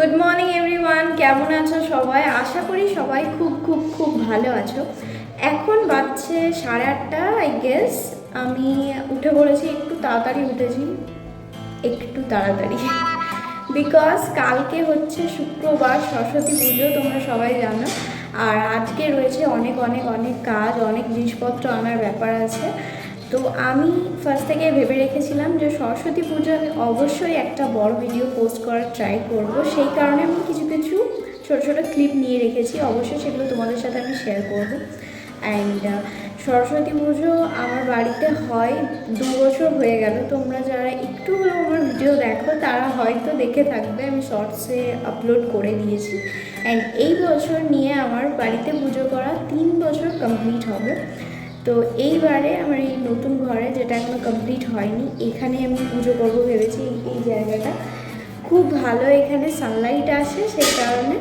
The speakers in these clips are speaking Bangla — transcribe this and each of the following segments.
গুড মর্নিং এভরিওয়ান কেমন আছো সবাই? আশা করি সবাই খুব খুব খুব ভালো আছো। এখন বাজছে সাড়ে আটটা আই গেস আমি উঠে পড়েছি, একটু তাড়াতাড়ি উঠেছি। একটু তাড়াতাড়ি। বিকজ কালকে হচ্ছে শুক্রবার, সরস্বতী পুজো, তোমরা সবাই জানো। আর আজকে রয়েছে অনেক অনেক অনেক কাজ, অনেক জিনিসপত্র আনার ব্যাপার আছে। তো আমি ফার্স্ট থেকে ভেবে রেখেছিলাম যে সরস্বতী পুজো আমি অবশ্যই একটা বড় ভিডিও পোস্ট করার ট্রাই করব। সেই কারণে আমি কিছু কিছু ছোটো ছোটো ক্লিপ নিয়ে রেখেছি। অবশ্যই সেগুলো তোমাদের সাথে আমি শেয়ার করব। অ্যান্ড সরস্বতী পুজো আমার বাড়িতে হয় দু বছর হয়ে গেল। তোমরা যারা একটু আমার ভিডিও দেখো, তারা হয়তো দেখে থাকবে। আমি শর্টসে আপলোড করে দিয়েছি। অ্যান্ড এই বছর নিয়ে আমার বাড়িতে পুজো করা তিন বছর কমপ্লিট হবে। তো এইবারে আমার এই নতুন ঘরে যেটা এখনও কমপ্লিট হয়নি, এখানে আমি পুজো করব ভেবেছি এই- জায়গাটা। খুব ভালো এখানে সানলাইট আসে সেই কারণে।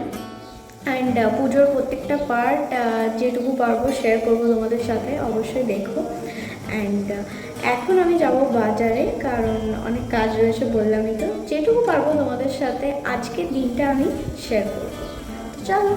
অ্যান্ড পুজোর প্রত্যেকটা পার্ট যেটুকু পারব শেয়ার করব তোমাদের সাথে, অবশ্যই দেখো। অ্যান্ড এখন আমি যাব বাজারে, কারণ অনেক কাজ রয়েছে বললামই তো। যেটুকু পারব তোমাদের সাথে আজকের দিনটা আমি শেয়ার করব। চলো।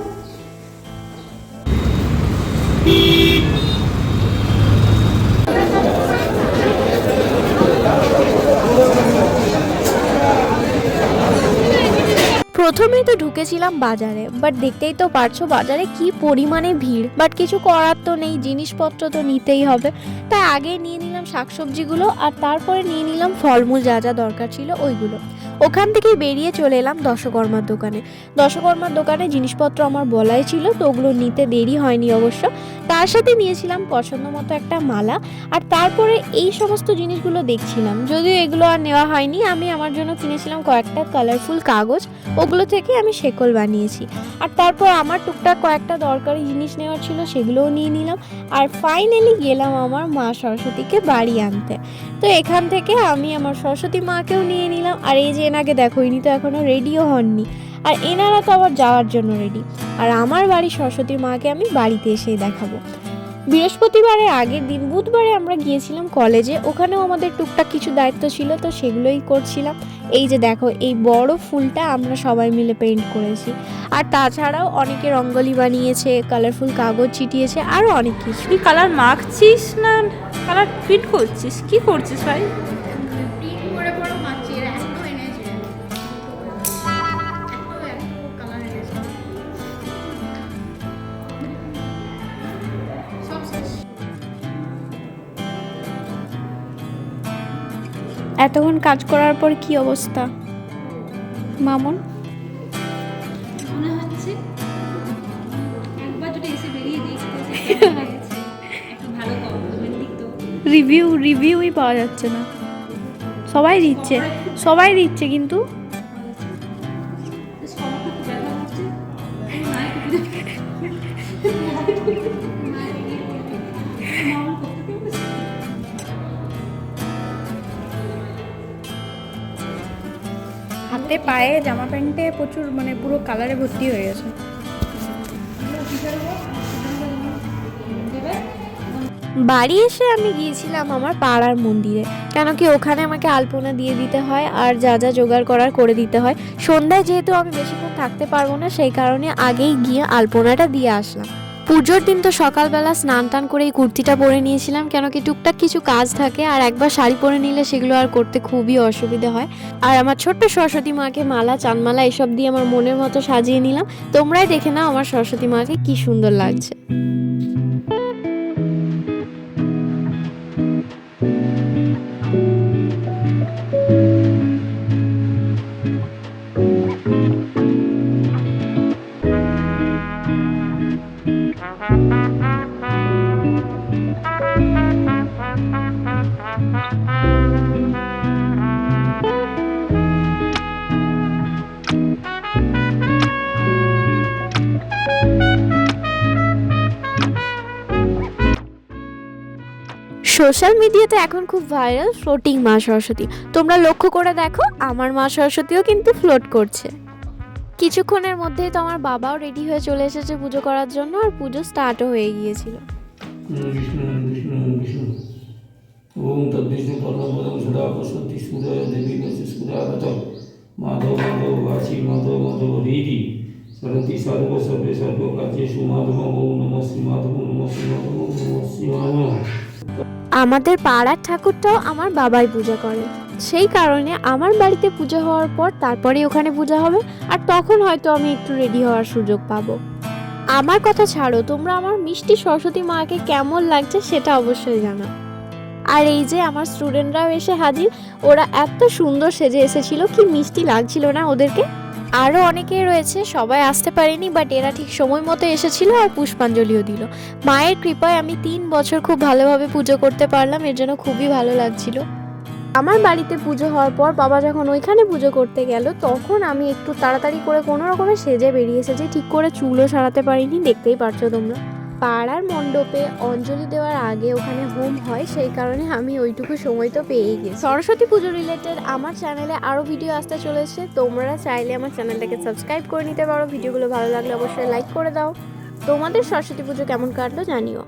প্রথমেই তো ঢুকেছিলাম বাজারে বাট দেখতেই তো পারছ বাজারে কি পরিমাণে ভিড়। বাট কিছু করার তো নেই, জিনিসপত্র তো নিতেই হবে। তাই আগে নিয়ে নিলাম শাকসবজিগুলো আর তারপরে নিয়ে নিলাম ফলমূল যা যা দরকার ছিল ওইগুলো। ওখান থেকেই বেরিয়ে চলে এলাম দশকর্মার দোকানে। দশকর্মার দোকানে জিনিসপত্র আমার বলাই ছিল, তো ওগুলো নিতে দেরি হয়নি অবশ্য। তার সাথে নিয়েছিলাম পছন্দ মতো একটা মালা, আর তারপরে এই সমস্ত জিনিসগুলো দেখছিলাম। যদিও এগুলো আর নেওয়া হয়নি, আমি আমার জন্য কিনেছিলাম কয়েকটা কালারফুল কাগজ, ওগুলো থেকে আমি শেকল বানিয়েছি। আর তারপর আমার টুকটাক কয়েকটা দরকারি জিনিস নেওয়ার ছিল, সেগুলোও নিয়ে নিলাম। আর ফাইনালি গেলাম আমার মা সরস্বতীকে বাড়ি আনতে। তো এখান থেকে আমি আমার সরস্বতী মাকেও নিয়ে নিলাম। আর এই যে এনাকে দেখো, ইনি তো এখনও রেডিও হননি। আর এনারা তো আবার যাওয়ার জন্য রেডি আর আমার বাড়ি সরস্বতী মাকে আমি বাড়িতে এসেই দেখাবো। বৃহস্পতিবারের আগের দিন, বুধবারে আমরা গিয়েছিলাম কলেজে। ওখানেও আমাদের টুকটাক কিছু দায়িত্ব ছিল, তো সেগুলোই করছিলাম। এই যে দেখো, এই বড় ফুলটা আমরা সবাই মিলে পেইন্ট করেছি। আর তাছাড়াও অনেকে রঙ্গোলি বানিয়েছে কালারফুল কাগজ ছিটিয়েছে আরও অনেক কিছু। কালার মাখছিস না? কালার ফিট করছিস? কি করছিস ভাই? এতক্ষণ কাজ করার পর কি অবস্থা? মামন? রিভিউ রিভিউই পাওয়া যাচ্ছে না। সবাই দিচ্ছে সবাই দিচ্ছে কিন্তু। হাতে পায়ে জামা প্যান্টে প্রচুর মানে পুরো কালারে ভর্তি হয়ে গেছে। বাড়ি এসে আমি গিয়েছিলাম আমার পাড়ার মন্দিরে। কেন কি ওখানে আমাকে আলপনা দিয়ে দিতে হয় আর যা যা জোগাড় করার করে দিতে হয়। সন্ধ্যায় যেহেতু আমি বেশিক্ষণ থাকতে পারব না, সেই কারণে আগেই গিয়ে আলপনাটা দিয়ে আসলাম। পুজোর দিন তো সকালবেলা স্নান টান করে এই কুর্তিটা পরে নিয়েছিলাম। কেন কি টুকটাক কিছু কাজ থাকে আর একবার শাড়ি পরে নিলে সেগুলো আর করতে খুবই অসুবিধা হয়। আর আমার ছোট্ট সরস্বতী মাকে মালা চানমালা এসব দিয়ে আমার মনের মতো সাজিয়ে নিলাম। তোমরাই দেখে নাও আমার সরস্বতী মাকে কি সুন্দর লাগছে। সোশ্যাল মিডিয়াতে এখন খুব ভাইরাল ফ্লোটিং মা সরস্বতী। তোমরা লক্ষ্য করে দেখো, আমার মা সরস্বতীও কিন্তু ফ্লোট করছে। কিছুক্ষণের মধ্যেই তো আমার বাবাও রেডি হয়ে চলে এসেছে পুজো করার জন্য আর পুজো স্টার্টও হয়ে গিয়েছিল। নমঃ নমঃ মাধব আমাদের পাড়ার ঠাকুরটাও আমার বাবাই পূজা করে। সেই কারণে আমার বাড়িতে পুজো হওয়ার পর তারপরে ওখানে পূজা হবে আর তখন হয়তো আমি একটু রেডি হওয়ার সুযোগ পাবো। আমার কথা ছাড়ো, তোমরা আমার মিষ্টি সরস্বতী মাকে কেমন লাগছে সেটা অবশ্যই জানো। আর এই যে আমার স্টুডেন্টরাও এসে হাজির, ওরা এত সুন্দর সেজে এসেছিল, কি মিষ্টি লাগছিল না ওদেরকে। আরও অনেকে রয়েছে, সবাই আসতে পারেনি বাট এরা ঠিক সময় মতো এসেছিল আর পুষ্পাঞ্জলিও দিল। মায়ের কৃপায় আমি তিন বছর খুব ভালোভাবে পুজো করতে পারলাম, এর জন্য খুবই ভালো লাগছিল। আমার বাড়িতে পুজো হওয়ার পর বাবা যখন ওইখানে পুজো করতে গেল, তখন আমি একটু তাড়াতাড়ি করে কোনো রকমে সেজে বেরিয়ে এসেছি, ঠিক করে চুলও সারাতে পারিনি, দেখতেই পারছ তোমরা। পাড়ার মণ্ডপে অঞ্জলি দেওয়ার আগে ওখানে হোম হয়, সেই কারণে আমি ওইটুকু সময় তো পেয়েই গেছি। সরস্বতী পুজো রিলেটেড আমার চ্যানেলে আরও ভিডিও আসতে চলেছে, তোমরা চাইলে আমার চ্যানেলটাকে সাবস্ক্রাইব করে নিতে পারো। ভিডিওগুলো ভালো লাগলে অবশ্যই লাইক করে দাও। তোমাদের সরস্বতী পুজো কেমন কাটলো জানিও।